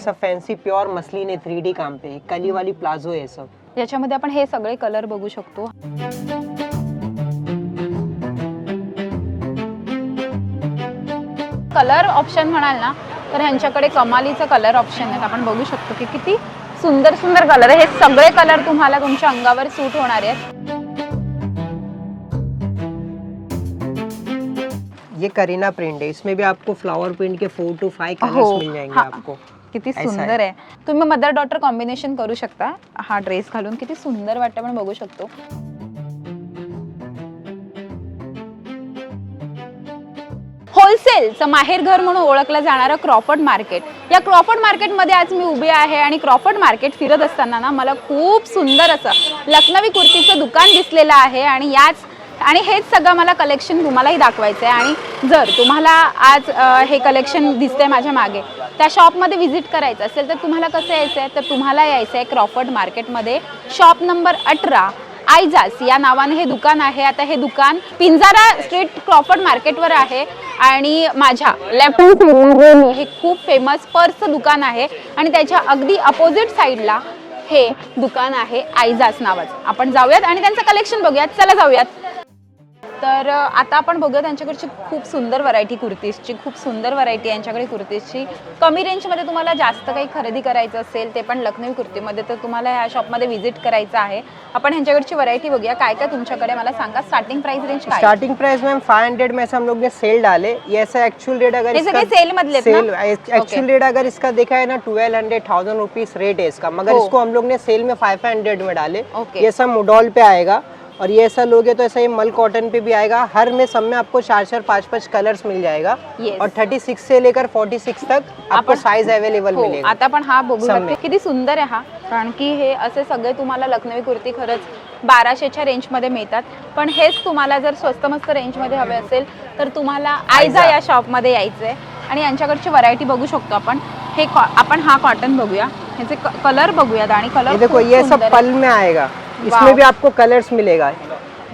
सब fancy pure muslin three D काम पे कली वाली प्लाजो है ये सब याच्यामध्ये आपण हे सगळे कलर बघू शकतो. कलर ऑप्शन म्हणाल ना तर ह्यांच्याकडे कमालीचं कलर ऑप्शन आहेत. आपण बघू शकतो की किती सुंदर सुंदर कलर आहे. हे सगळे कलर तुम्हाला तुमच्या अंगावर सूट होणार आहेत. ये करीना प्रिंट है इसमें भी आपको फ्लावर प्रिंट के फोर टू फाइव कलर्स मिल जाएंगे हाँ. आपको. किती ऐसा सुंदर आहे. तुम्ही मदर डॉटर कॉम्बिनेशन करू शकता. हा ड्रेस घालून किती सुंदर वाटतं आपण बघू शकतो. होलसेलचं माहेरघर म्हणून ओळखलं जाणारं क्रॉफर्ड मार्केट. या क्रॉफर्ड मार्केटमध्ये आज मी उभी आहे आणि क्रॉफर्ड मार्केट फिरत असताना ना मला खूप सुंदर असं लखनवी कुर्तीचं दुकान दिसलेलं आहे आणि याच आणि हेच सगळं मला कलेक्शन तुम्हालाही दाखवायचं आहे आणि जर तुम्हाला आज हे कलेक्शन दिसतंय माझ्या मागे त्या शॉपमध्ये व्हिजिट करायचं असेल तर तुम्हाला कसं यायचं आहे तर तुम्हाला यायचं आहे क्रॉफर्ड मार्केटमध्ये शॉप नंबर अठरा आयजास या नावाने हे दुकान आहे. आता हे दुकान पिंजारा स्ट्रीट क्रॉफर्ड मार्केटवर आहे आणि माझ्या लेफ्ट हे खूप फेमस पर्सचं दुकान आहे. आणि त्याच्या अगदी अपोजिट साईडला हे दुकान आहे आयजास नावाचं. आपण जाऊयात आणि त्यांचं कलेक्शन बघूयात. चला जाऊयात. तर आता आपण बघूया त्यांच्याकडची खूप सुंदर व्हरायटी कुर्तीजची खूप सुंदर व्हरायटी यांच्याकडे कुर्तीजची. कमी रेंजमध्ये तुम्हाला जास्त काही खरेदी करायचं असेल ते पण लखनवी कुर्तीमध्ये तर तुम्हाला ह्या शॉपमध्ये व्हिजिट करायचं आहे. आपण ह्यांच्याकडची व्हरायटी बघूया. काय काय तुमच्याकडे मला सांगा? स्टार्टिंग प्राइस रेंज काय? स्टार्टिंग प्राइस मैम 500 में से हम लोग ने सेल डाले. ये ऐसा एक्चुअल रेट अगर sale मधले? सेल एक्चुअल रेट अगर इसका देखा है ना twelve hundred thousand rupees rate है इसका. मगर हो। इसको हम लोग ने सेल में फाइव हंड्रेड में डाले. Okay. ये सब मुडॉल पे आएगा. और ये ऐसा लोगे तो ऐसा ये मल कॉटन पे भी आएगा। हर में सब में आपको चार चार पांच पांच कलर्स मिल जाएगा। Yes. और 36 से लेकर 46 तक आपको साइज अवेलेबल मिलेगा। आता पण हा बघू शकतो. किती सुंदर आहे हा. कारण की हे असे सगळे तुम्हाला लखनवी कुर्ती खरंच बाराशेच्या रेंजमध्ये मिळतात. पण हेच तुम्हाला जर स्वस्त मस्त रेंजमध्ये हवे असेल तर तुम्हाला आयजा. या शॉपमध्ये यायचं आहे आणि यांच्याकडची व्हरायटी बघू शकतो आपण. हे आपण हा कॉटन बघूया. ह्याचे कलर बघूयात आणि कलर देखो ये सब पल में आएगा. इसमें. भी आपको कलर्स मिलेगा।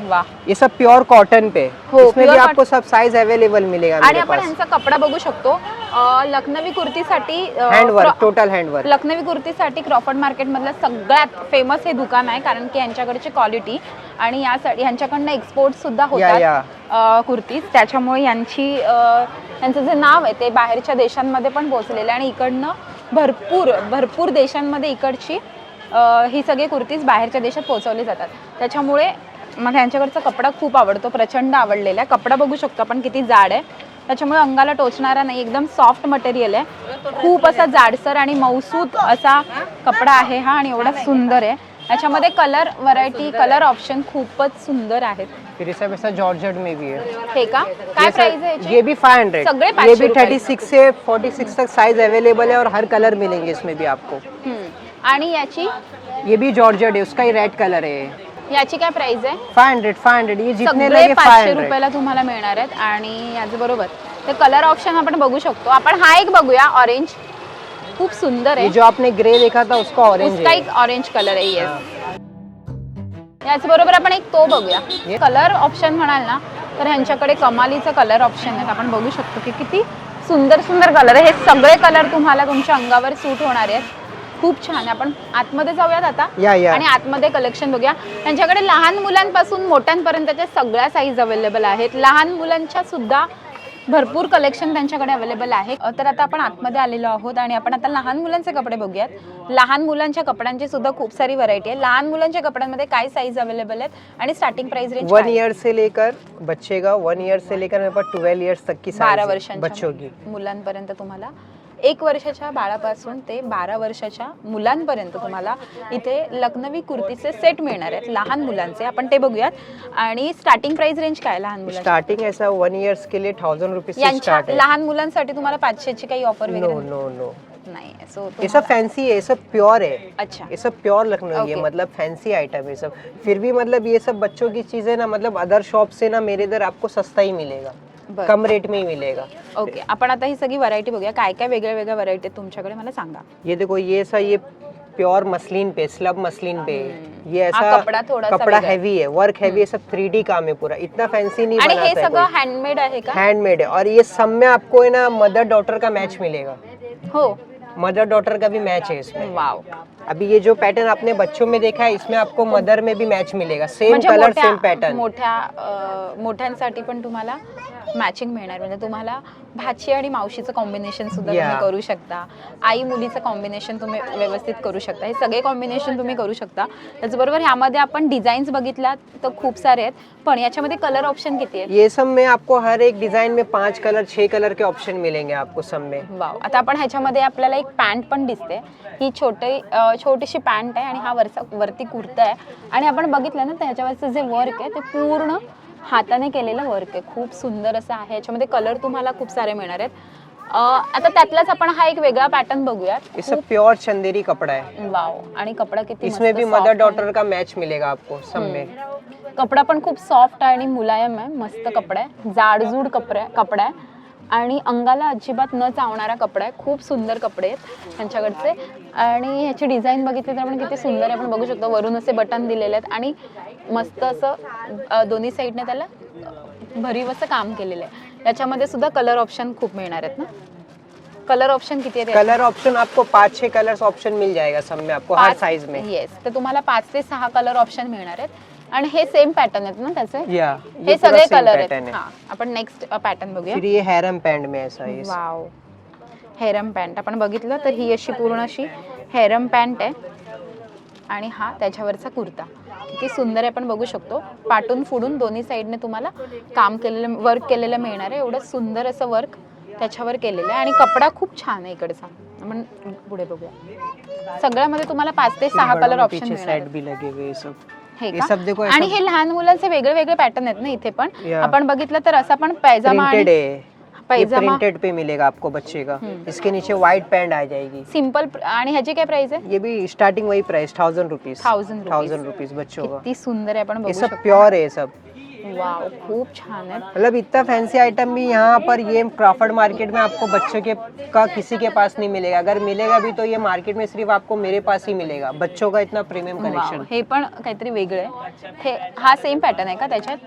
वा ये सब प्योर कॉटन पे। हो, इसमें भी आपको सब साइज अवेलेबल मिलेगा आणि आपण ह्यांचा कपडा बघू शकतो. लखनवी कुर्तीसाठी अं, हैंड वर्क क्रो- टोटल हैंड वर्क लखनवी कुर्तीसाठी क्रॉफर्ड मार्केटमधलं सगळ्यात फेमस हे दुकान आहे कारण की यांच्याकडची क्वालिटी आणि यासाठी यांच्याकडनं एक्सपोर्ट सुद्धा होतात कुर्तीज. त्याच्यामुळे यांची यांचं जे नाव आहे ते बाहेरच्या देशांमध्ये पण पोहोचलेलं आहे आणि इकडनं भरपूर भरपूर देशांमध्ये इकडची ही सगळी कुर्तीज बाहेरच्या देशात पोहोचवली जातात. त्याच्यामुळे मला यांच्याकडचा कपडा खूप आवडतो प्रचंड आवडलेला आहे. कपडा बघू शकतो आपण किती जाड आहे. त्याच्यामुळे अंगाला टोचणारा नाही एकदम सॉफ्ट मटेरियल आहे. खूप असा जाडसर आणि मौसूत असा कपडा आहे हा आणि एवढा सुंदर आहे. याच्यामध्ये कलर व्हरायटी कलर ऑप्शन खूपच सुंदर आहेत. फिर जॉर्जेट में भी है हे काय प्राइस सब- आहे याची? ये भी 500 सगळे ये 500 भी रुपये. 36 से 46 तक साइज अवेलेबल है और हर कलर मिलेंगे इसमें भी आपको. आणि याची? ये भी जॉर्जेट है उसका ही रेड कलर है याची काय प्राइस आहे? 500 500 ये जितने सगळे लगे पाचशे 500 रुपयाला तुम्हाला मिळणार आहेत आणि याचं बरोबर. ते कलर ऑप्शन आपण बघू शकतो. आपण हा एक बघूया ऑरेंज खूप सुंदर ये आहे जो आपने ग्रे देखा था उसका ऑरेंज उसका है. एक ऑरेंज कलर आहे येस याच बरोबर आपण एक तो बघूया. कलर ऑप्शन म्हणाल ना तर ह्यांच्याकडे कमालीचं कलर ऑप्शन आहेत. आपण बघू शकतो की किती सुंदर सुंदर कलर आहे. हे सगळे कलर तुम्हाला तुमच्या अंगावर सूट होणार आहेत. खूप छान. आहे आपण आतमध्ये जाऊयात आता. या या. आणि आतमध्ये कलेक्शन बघूया. त्यांच्याकडे लहान मुलांपासून मोठ्यांपर्यंतच्या सगळ्या साईज अवेलेबल आहेत. लहान मुलांच्या सुद्धा भरपूर कलेक्शन त्यांच्याकडे अवेलेबल आहे. तर आता आपण आतमध्ये आलेलो आहोत आणि आपण आता लहान मुलांचे कपडे बघूयात. लहान मुलांच्या कपड्यांची सुद्धा खूप सारी व्हरायटी आहे. लहान मुलांच्या कपड्यांमध्ये काय साईज अवेलेबल आहेत? आणि starting price range one year से लेकर बच्चे का वन ईयर से लेकर ट्वेल्व ईयर्स तक की बारा साइज वर्षांच्या बच्चों की. मुलांपर्यंत तुम्हाला. एक वर्षाच्या बाळापासून ते बारा वर्षाच्या मुलांपर्यंत तुम्हाला इथे लखनवी कुर्तीचे सेट मिळणार आहेत. लहान मुलांचे. आपण ते बघूयात. आणि स्टार्टिंग प्राइस रेंज काय लहान मुलांची? स्टार्टिंग ऐसा वन ईयर्स के लिए थाउजेंड रुपीज से यांच्या स्टार्ट है लहान मुलांसाठी तुम्हाला पाचशेची काही ऑफर नो वगैरे नो नो नाही सो ये सब फैंसी है ये सब प्योर है अच्छा. ये सब प्योर लखनऊ है Okay. मतलब फैंसी आइटम है सब फिर भी मतलब ये सब बच्चों की चीजें ना मतलब अदर शॉप से ना मेरे इधर आपको सस्ता ही मिलेगा. बरं. कम रेट में ही मिलेगा. ओके आपण आता ही सगळी व्हरायटी बघूया. काय काय वेगळ्या वेगळ्या व्हरायटी तुमच्याकडे? मला सांगा. ये देखो ये सा ये प्योर मसलिन पे स्लब मसलिन पे ये हा ऐसा कपडा थोडासा कपड़ा वेगळा। हैवी है वर्क हैवी है सब थ्री काम है पूरा. इतना फैंसी नहीं आणि हे बनाता है सगळं हँडमेड आहे का? हैंडमेड है और ये सब में आपको है ना मदर डॉटर का मैच मिलेगा. हो. मदर डॉटर का भी मैच है इसमें. वाव अभी ये जो पैटर्न आपने बच्चों में देखा है इसमें आपको मदर में भी मैच मिलेगा। सेम म्हणजे कलर मोठ्या सेम पैटर्न मोठ्या अं, मोठ्यांसाठी पण तुम्हाला मॅचिंग मिळणार. म्हणजे तुम्हाला भाची आणि मावशीचं कॉम्बिनेशन सुद्धा तुम्ही Yeah. करू शकता. आई मुलीचं कॉम्बिनेशन तुम्ही व्यवस्थित करू शकता. हे सगळे कॉम्बिनेशन तुम्ही करू शकता. त्याचबरोबर ह्यामध्ये आपण डिझाईन्स बघितल्या तर खूप सारे आहेत. पण याच्यामध्ये कलर ऑप्शन किती आहेत? ये सब में आपको हर एक डिजाइन में पांच कलर छह कलर के ऑप्शन मिलेंगे आपको सब में. वाव आता आपण ह्याच्यामध्ये आपल्याला एक पॅन्ट पण दिसते. ही छोटी अं, छोटीशी पॅन्ट आहे आणि हा वरचा वरती कुर्ता आहे. आणि आपण बघितलं ना तर ह्याच्यावरचं जे वर्क आहे ते पूर्ण हाताने केलेलं वर्क आहे. खूप सुंदर असं आहे. याच्यामध्ये कलर तुम्हाला खूप सारे मिळणार आहेत. अं, आता त्यातलाच आपण हा एक वेगळा पॅटर्न बघूयात. ये सब प्योर चंदेरी कपड़ा है वाव आणि कपडा किती इसमें भी मदर आहे. डॉटर का मैच मिलेगा आपको सब में. कपडा पण खूप सॉफ्ट आहे आणि मुलायम आहे. मस्त कपडा आहे. जाडजूड कपडा कपडा आहे. आणि अंगाला अजिबात न चावणारा कपडा आहे. खूप सुंदर कपडे आहेत त्यांच्याकडचे आणि ह्याची डिझाईन बघितली तर आपण किती सुंदर आहे. आपण बघू शकतो वरून असे बटन दिलेले आहेत. आणि मस्त असं दोन्ही साईडने त्याला भरीव असं काम केलेलं आहे. याच्यामध्ये सुद्धा कलर ऑप्शन खूप मिळणार आहेत ना? कलर ऑप्शन किती आहेत कलर ऑप्शन आपको पाँच छह कलर्स ऑप्शन मिल जाएगा सब में आपको हर साइज में. येस तर तुम्हाला पाच ते सहा कलर ऑप्शन मिळणार आहेत. आणि हे सेम पॅटर्न आहेत ना त्याचे? या हे सगळे कलर आहेत. है आपण नेक्स्ट पॅटर्न बघूया. फिर ये हैरम पैंट में ऐसा है वाव हेरम पॅन्ट आपण बघितलं तर ही अशी पूर्ण अशी हेरम पॅन्ट आहे. आणि हा त्याच्यावरचा कुर्ता. किती सुंदर आहे आपण बघू शकतो. पाटून फुडून दोन्ही साईडने तुम्हाला काम केलेलं वर्क केलेलं मिळणार आहे. एवढं सुंदर असं वर्क त्याच्यावर केलेलं आहे. आणि कपडा खूप छान आहे इकडचा. आपण पुढे बघूया. सगळ्यामध्ये तुम्हाला पाच ते सहा कलर ऑप्शन पीछे मिळणार साइड आहेत. भी लगे हुए ये सब. हे हे का? सब देखो आणि हे लहान मुलांचे वेगळे वेगळे पॅटर्न आहेत ना इथे पण. या. आपण बघितलं तर असा पण पैजामा प्रिंटेड आणि है ये पैजामा. प्रिंटेड पे मिलेगा आपको बच्चे का. इसके नीचे व्हाइट पैंट आ जाएगी. सिंपल आणि ह्याची काय प्राइस आहे? ये भी स्टार्टिंग वही price thousand rupees Thousand rupees. Thousand rupees बच्चों का. किती सुंदर आहे आपण ये बघू सब शकतो. प्योर है ये सब. खूप छान आहे मतलब इतना फैंसी आइटम भी यहाँ पर ये क्रॉफर्ड मार्केट में आपको बच्चों के का किसी के पास नहीं मिलेगा। अगर मिलेगा भी तो ये मार्केट में सिर्फ़ आपको मेरे पास ही मिलेगा। बच्चों का इतना प्रीमियम कलेक्शन हे पण काहीतरी वेगळं आहे. हे हा सेम पॅटर्न आहे का त्याच्यात?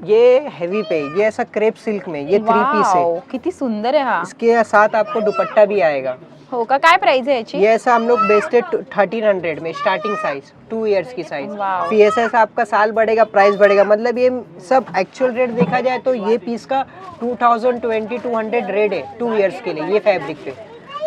ये हैवी पे ये ऐसा क्रेप सिल्क में ये थ्री पीस है वाव, किती सुंदर आहे हा. इसके साथ आपको दुपट्टा भी आएगा। हो का? काय प्राइस आहे याची? ये ऐसा हम लोग बेचते थर्टीन हंड्रेड में स्टार्टिंग साइज टू इयर्स की साइज ऐसा आपका साल बढ़ेगा प्राइस बढ़ेगा। मतलब ये सब एक्चुअल रेट देखा जाए तो ये पीस का two thousand twenty two hundred rate है टू इयर्स के लिए ये फैब्रिक पे।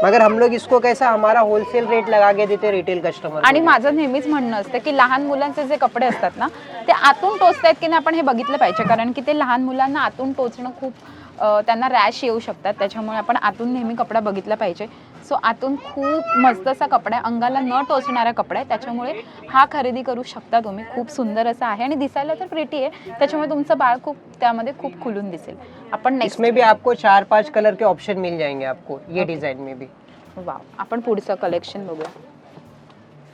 मगर हम लोग इसको कैसा हमारा होलसेल रेट लगा के देते रिटेल कस्टमर आणि माझं नेहमीच म्हणणं असतं की लहान मुलांचे जे कपडे असतात ना ते आतून टोचतायत की नाही आपण हे बघितलं पाहिजे. कारण की ते लहान मुलांना आतून टोचणं खूप अ, त्यांना रॅश येऊ शकतात. त्याच्यामुळे आपण आतून नेहमी कपडा बघितला पाहिजे. सो आतून खूप मस्त असा कपडा आहे. अंगाला न टोचणारा कपडा आहे. त्याच्यामुळे हा खरेदी करू शकता तुम्ही. खूप सुंदर असा आहे आणि दिसायला तर प्रिटी आहे. त्याच्यामुळे तुमचं बाळ खूप त्यामध्ये खूप खुलून दिसेल. आपण नेक्स्ट इसमें भी आपको चार पांच कलर के ऑप्शन मिल जाएंगे आपको. ये डिजाइन में भी. वाव आपण पुढचं कलेक्शन बघूया.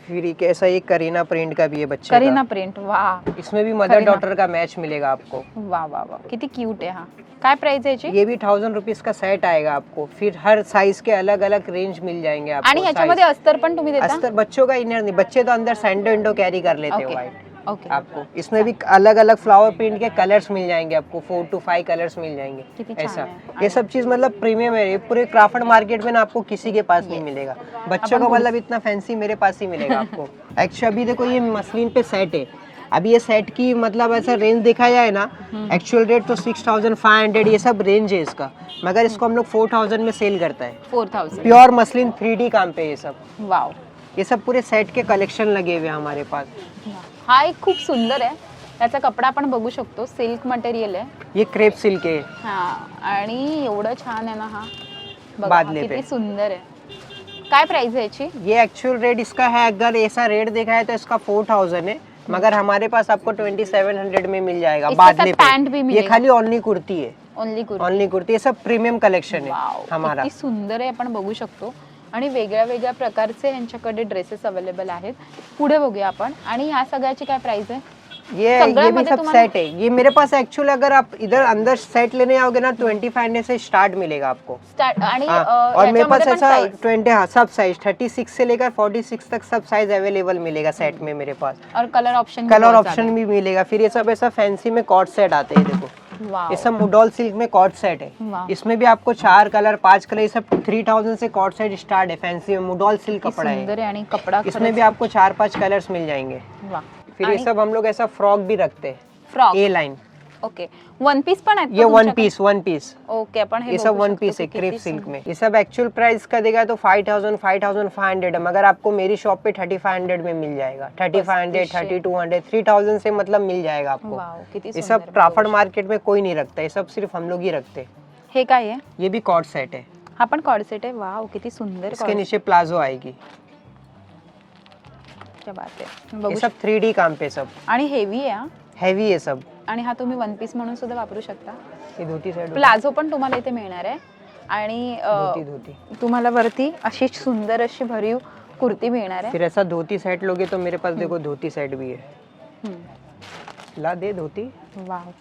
फिर एक ऐसा एक करीना प्रिंट का भी है बच्चे करीना का प्रिंट वाह। इसमें भी मदर डॉटर का मैच मिलेगा आपको। वाह वाह वाह। कितनी क्यूट है हाँ। क्या प्राइस है जी? ये भी थाउज़ेंड रुपीज़ का सेट आएगा आपको। फिर हर साइज़ के अलग अलग रेंज मिल जाएँगे आपको आणि ह्याच्यामध्ये अस्तर पण तुम्ही देता? अस्तर बच्चों का इनर नहीं बच्चे तो अंदर सैंडो इंडो कैरी कर लेते हैं ओके ओके आपको। इसमें भी अलग अलग फ्लावर प्रिंट के कलर्स मिल जाएँगे आपको फोर टू फाइव कलर्स मिल जाएँगे। ऐसा। ये सब चीज़ मतलब प्रीमियम है ये पूरे क्राफ्ट मार्केट में ना आपको किसी के पास नहीं मिलेगा। बच्चों को मतलब इतना फैंसी मेरे पास ही मिलेगा आपको। एक्चुअली अभी देखो ये मसलिन पे सेट है। अभी ये सेट की मतलब ऐसा रेंज देखा जाए ना एक्चुअल रेट तो सिक्स थाउज़ेंड फाइव हंड्रेड ये सब रेंज है इसका। मगर इसको हम लोग फोर थाउज़ेंड में सेल करता है। Four thousand pure muslin three D काम पे ये सब। वाव ये सब पूरे सेट के कलेक्शन लगे हुए हमारे पास। हा एक खूप सुंदर आहे त्याचा कपडा आपण बघू शकतो. सिल्क मटेरियल आहे. ये क्रेप सिल्क है हा आणि एवढं छान आहे ना हा. बघा, बादले किती पे. सुंदर आहे. काय प्राइस आहे याची? ये एक्चुअल रेट इसका है अगर ऐसा रेट देखा है तो इसका फोर थाउजेंड है. मगर हमारे पास आपको ट्वेंटी सेवन हंड्रेड में मिल जाएगा इसके बादले साथ पैंट भी पे ये मिलेगा। खाली ओनली कुर्ती है। ओनली कुर्ती। ओनली कुर्ती ये सब प्रीमियम कलेक्शन है वाव हमारा। किती सुंदर आहे आपण बघू शकतो. आणि वेगळ्या वेगळ्या प्रकारचे यांच्याकडे ड्रेसेस अवेलेबल आहेत. पुढे बघूया आपण. आणि ह्या सगळ्याची काय प्राइस आहे? ये ये भी सब सेट है ये मेरे पास एक्चुअल अगर आप इधर अंदर सेट लेने आओगे ना ट्वेंटी फाइव से स्टार्ट मिलेगा आपको। हाँ, और मेरे पास ऐसा ट्वेंटी हाँ सब साइज थर्टी सिक्स से लेकर फोर्टी सिक्स तक सब साइज अवेलेबल मिलेगा सेट में मेरे पास। और कलर ऑप्शन कलर ऑप्शन भी मिलेगा। फिर ये सब ऐसा फैंसी में कॉट सेट आते हैं देखो। ये सब मुडोल सिल्क में कॉर्ड सेट है। इसमें भी आपको चार कलर पाँच कलर ये सब थ्री थाउज़ेंड से कॉर्ड सेट स्टार्ट है फैंसी में मुडोल सिल्क कपड़ा है। कपडा इसमें भी आपको चार पाँच कलर्स मिल जाएँगे। फिर ये सब हम लोग ऐसा फ्रॉक भी रखते हैं। Frock A line okay one piece पण आहेत का ये वन तुमच्याकडे? पीस वन पीस ओके आपण हे ये सब बघू वन शकतो पीस की है किती क्रेप सिल्क सुंदर. में ये सब एक्चुअल प्राइस का देगा तो five thousand five thousand five hundred है मगर आपको मेरी शॉप पे थर्टी फाइव हंड्रेड में मिल जाएगा thirty five hundred. Thirty two hundred three thousand से मतलब मिल जाएगा आपको वाव किती ये सुंदर सब शकतो. मार्केट में कोई नहीं रखता ये सब सिर्फ़ हम लोग ही रखते हैं हे काय आहे ये भी कॉट सेट है हा पण कॉर्सेट आहे वाव किती सुंदर इसके corset. नीचे प्लाजो आएगी क्या बात आहे ये सब थ्री डी काम पे सब शकतो. आणि हेवी आहे हा. हैवी है सब आणि हा तुम्ही वन पीस म्हणून सुद्धा वापरू शकता. धोती साइड प्लाझो पण तुम्हाला इथे मिळणार आहे. आणि धोती धोती. तुम्हाला वरती अशी सुंदर अशी भरीव कुर्ती मिळणार आहे. फिर ऐसा धोती सेट लोगे तो मेरे पास देखो धोती सेट भी है. ला दे धोती. वाव.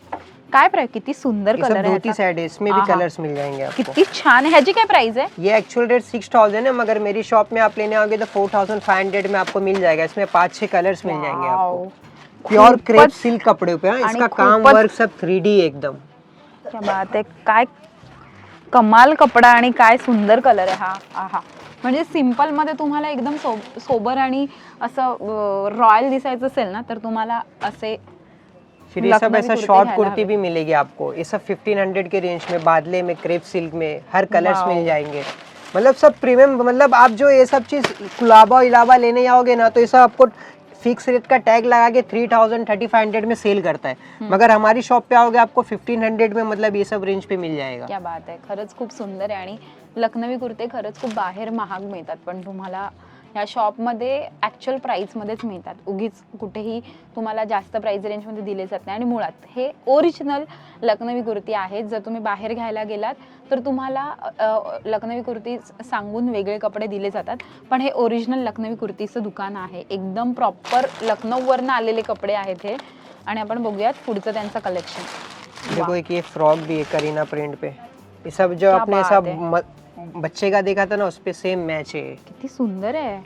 काय प्राइस किती सुंदर कलर आहे धोती. सेट है इसमें भी. कलर्स मिल जाएंगे आपको. किती छान आहे. ह्याची काय प्राइस आहे? ये एक्चुअल रेट सिक्स थाउजेंड है मगर मेरी शॉप में आप लेने आओगे तो फोर थाउजेंड फाइव हंड्रेड में आपको मिल जाएगा. इसमें पाँच छह कलर्स मिल जाएंगे आपको. प्योर क्रेप सिल्क कपड़े पे हाँ, इसका काम वर्क सब थ्री डी एकदम. क्या बात आहे काय कमाल कपडा आणि काय सुंदर कलर आहे हा आहा. म्हणजे सिम्पल मध्ये तुम्हाला एकदम सो सोबर आणि असं रॉयल दिसायचं असेल ना तर तुम्हाला असे फिर ये सब लखनवी ऐसा कुर्ते शॉर्ट घ्यायला कुर्ती भी मिलेगी आपको। ये सब फिफ्टीन हंड्रेड के रेंज में बादले में क्रेप सिल्क में हर कलर्स वाओ। मिल जाएँगे। मतलब सब प्रीमियम मतलब आप जो ये सब चीज़ गुलाबा इलाबा लेने जाओगे ना तो ये सब आपको फिक्स रेट का टैग लगा के three thousand thirty five hundred में सेल करता है। मगर हमारी शॉप पे आओगे आपको फिफ्टीन हंड्रेड में मतलब ये सब रेंज पे मिल जाएगा। क्या बात आहे खरंच खूप सुंदर आहे आणि लखनवी कुर्ते खरंच खूप बाहेर महाग मिळतात पण तुम्हाला ह्या शॉपमध्ये ॲक्च्युअल प्राईसमध्येच मिळतात. उगीच कुठेही तुम्हाला जास्त प्राईस रेंजमध्ये दिले जात नाही. आणि मुळात हे ओरिजिनल लखनवी कुर्ती आहेत जर तुम्ही बाहेर घ्यायला गेलात तर तुम्हाला लखनवी कुर्ती सांगून वेगळे कपडे दिले जातात. पण हे ओरिजिनल लखनवी कुर्तीचं दुकान आहे. एकदम प्रॉपर लखनौवरनं आलेले कपडे आहेत हे. आणि आपण बघूयात पुढचं त्यांचं कलेक्शन देखो एक ये फ्रॉक भी है करीना प्रिंट पे. ये सब जो अपने सब बच्चे का देखा था ना उस पे सेम मैच है। किती सुंदर आहे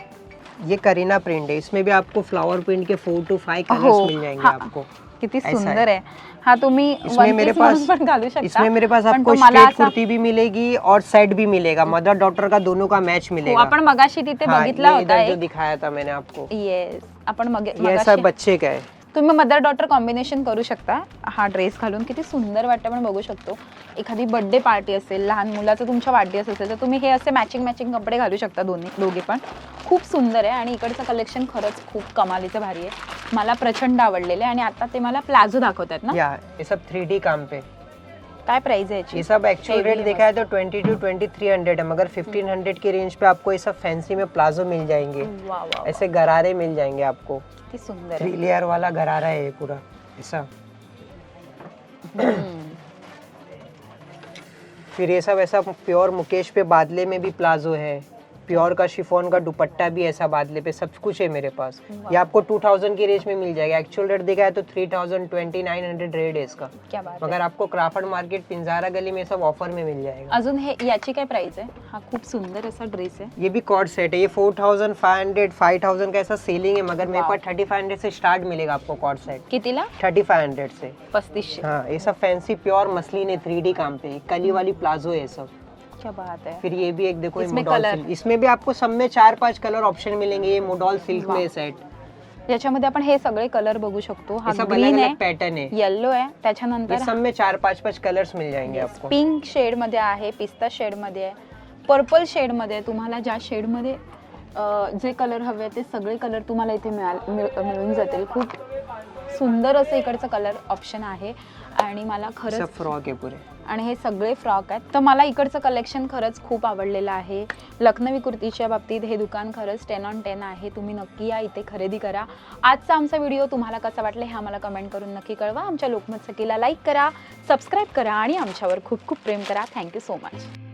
ये करीना प्रिंट है इसमें भी आपको फ्लावर प्रिंट के फोर टू फाइव हो, कलर्स मिल जाएँगे हाँ। आपको। किती ऐसा सुंदर आहे हा तुम्ही इसमें मेरे पास इसमें मेरे पास आपको तो स्ट्रेट कुर्ती भी मिलेगी और सेट भी मिलेगा। मदर डॉटर का दोनों का मैच मिलेगा। आपण मगाशी तिथे हाँ, बघितला होता दिखाया था मैंने आपको। येस आपण मग ये सब बच्चे का है। तुम्ही मदर डॉटर कॉम्बिनेशन करू शकता. हा ड्रेस घालून किती सुंदर वाटतं आपण बघू शकतो. एखादी बर्थडे पार्टी असेल लहान मुलाचं तुमच्या वाढदिवस असेल तर तुम्ही हे असे मॅचिंग मॅचिंग कपडे घालू शकता दोन्ही दोघे पण. खूप सुंदर आहे आणि इकडचं कलेक्शन खरंच खूप कमालीचं भारी आहे. मला प्रचंड आवडलेलं आहे आणि आता ते मला प्लाझो दाखवतात ना? या ये सब थ्री डी काम पे. काय प्राइस आहे याची? ये सब एक्चुअल रेट देखा है तो twenty two twenty three hundred है मगर फिफ्टीन हंड्रेड की रेंज पे आपको ये सब फैंसी में प्लाजो मिल जाएंगे. वा वा ऐसे गरारे मिल जाएंगे आपको. किती सुंदर थ्री लेयर वाला गरारा है ये पूरा ऐसा। हम्म. फिर ये सब ऐसा प्योर मुकेश पे बादले में भी प्लाजो है। प्योर का शिफोन का दुपट्टा भी ऐसा बादले पे सब कुछ है मेरे पास। ये आपको 2000 की रेंज में मिल जाएगा। एक्चुअल रेट देखा है तो 3000 2900 रेट है इसका। क्या बात मगर आपको क्राफर्ड मार्केट पिंजारा गली में सब ऑफ़र में मिल जाएगा। अजून हे याची काय प्राइस आहे? हा खूप सुंदर असा ड्रेस आहे. ये भी कॉर्ड सेट है। ये 4500 5000 का ऐसा सेलिंग है मगर मेरे। पास 3500 से स्टार्ट मिलेगा आपको कॉर्ड सेट कितीला? 3500 से। पस्तीसशे. हाँ ये सब फैंसी प्योर मसलिन है थ्री डी काम पे। कली वाली प्लाजो है सब। क्या बात है। फिर ये भी एक देखो इसमें कलर? इसमें भी आपको सब में चार पांच कलर ऑप्शन मिलेंगे ये मोडॉल सिल्क। में सेट याच्यामध्ये आपण हे सगळे कलर बघू शकतो. हा ग्रीन आहे पैटर्न है येल्लो आहे त्याच्यानंतर सब में चार पांच पांच कलर्स मिल जाएंगे आपको। पिंक शेडमध्ये आहे पिस्ता शेडमध्ये आहे पर्पल शेडमध्ये आहे. तुम्हाला ज्या शेडमध्ये जे कलर हवे ते सगळे कलर तुम्हाला इथे मिळून जातील. खूप सुंदर असं इकडचं कलर ऑप्शन आहे. आणि मला खरंच फ्रॉक है पूरे. आणि हे सगळे फ्रॉक आहेत. तर मला इकडचं कलेक्शन खरंच खूप आवडलेलं आहे. लखनवी कुर्तीच्या बाबतीत हे दुकान खरंच टेन ऑन टेन आहे. तुम्ही नक्की या इथे खरेदी करा. आजचा आमचा व्हिडिओ तुम्हाला कसा वाटला हे आम्हाला कमेंट करून नक्की कळवा. आमच्या लोकमत सखीला लाईक करा सबस्क्राईब करा आणि आमच्यावर खूप खूप प्रेम करा. Thank you so much